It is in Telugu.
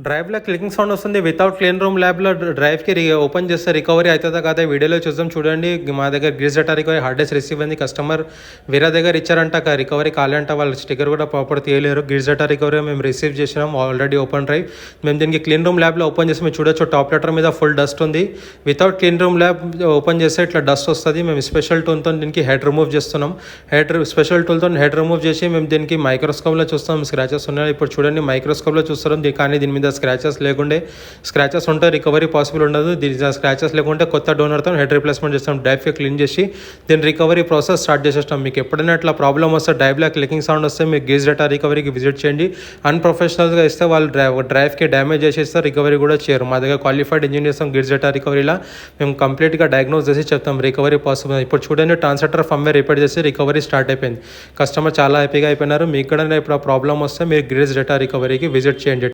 డ్రైవ్లో క్లికింగ్ సౌండ్ వస్తుంది. వితౌట్ క్లీన్ రూమ్ ల్యాబ్లో డ్రైవ్కి ఓపెన్ చేస్తే రికవరీ అవుతుందా కాదా వీడియోలో చూద్దాం. చూడండి మా దగ్గర grease data recovery hard disk receive అయింది. కస్టమర్ వేరే దగ్గర ఇచ్చారంట కా- రికవరీ కాలేంట వాళ్ళు స్టిక్కర్ కూడా ప్రాపర్ తీయలేరు. గ్రీజ్ డేటా రికవరీ మేము రిసీవ్ చేసినాం. Already open drive. మేము దీనికి క్లీన్ రూమ్ ల్యాబ్లో ఓపెన్ చేసి మీరు చూడొచ్చు టాప్ లెటర్ మీద ఫుల్ డస్ట్ ఉంది. Without clean room lab open చేస్తే ఇట్లా డస్ట్ వస్తుంది. మేము స్పెషల్ టూల్తో దీనికి హెడ్ రిమూవ్ చేస్తున్నాం. హెడ్ స్పెషల్ టూల్తో హెడ్ రిమూవ్ చేసి మేము దీనికి మైక్రోస్కోప్లో చూస్తాం. స్క్రాచెస్ ఉన్నాయి. ఇప్పుడు చూడండి మైక్రోస్కోప్లో చూస్తున్నాం. కానీ దీని మీద స్క్రాచెస్ లేకుండే. స్క్రాచెస్ ఉంటే రికవరీ పాసిబుల్ ఉండదు. దీని స్క్రాచెస్ లేకుంటే కొత్త డోనర్తో హెడ్ రిప్లేస్మెంట్ చేస్తాం. డైఫ్యూ క్లీన్ చేసి దీని రికవరీ ప్రాసెస్ స్టార్ట్ చేసేస్తాం. మీకు ఎప్పుడైనా ఇట్లా ప్రాబ్లమ్ వస్తే డ్రైవ్లో లికింగ్ సౌండ్ వస్తే మీకు గేజ్ డేటా రికవరీకి విజిట్ చేయండి. అన్ప్రొఫెషనల్గా ఇస్తే వాళ్ళు డ్రైవ్ డ్రైవ్కి డ్యామేజ్ చేసేస్తే రికవరీ కూడా చేయరు. మా దగ్గర క్వాలిఫైడ్ ఇంజనీర్స్ గేజ్ డేటా రికవరీలా మేము కంప్లీట్గా డయాగ్నోస్ చేసి చెప్తాం. రికవరీ పాసిబుల్ ఇప్పుడు చూడండి ట్రాన్సాక్టర్ ఫమ్వేర్ రిపేర్ చేసి రికవరీ స్టార్ట్ అయిపోయింది. కస్టమర్ చాలా హ్యాపీగా అయిపోయినారు. మీకు కూడా ఇప్పుడు ఆ ప్రాబ్లమ్ వస్తే మీరు గ్రేజ్ డేటా రికవరీకి విజిట్ చేయండి.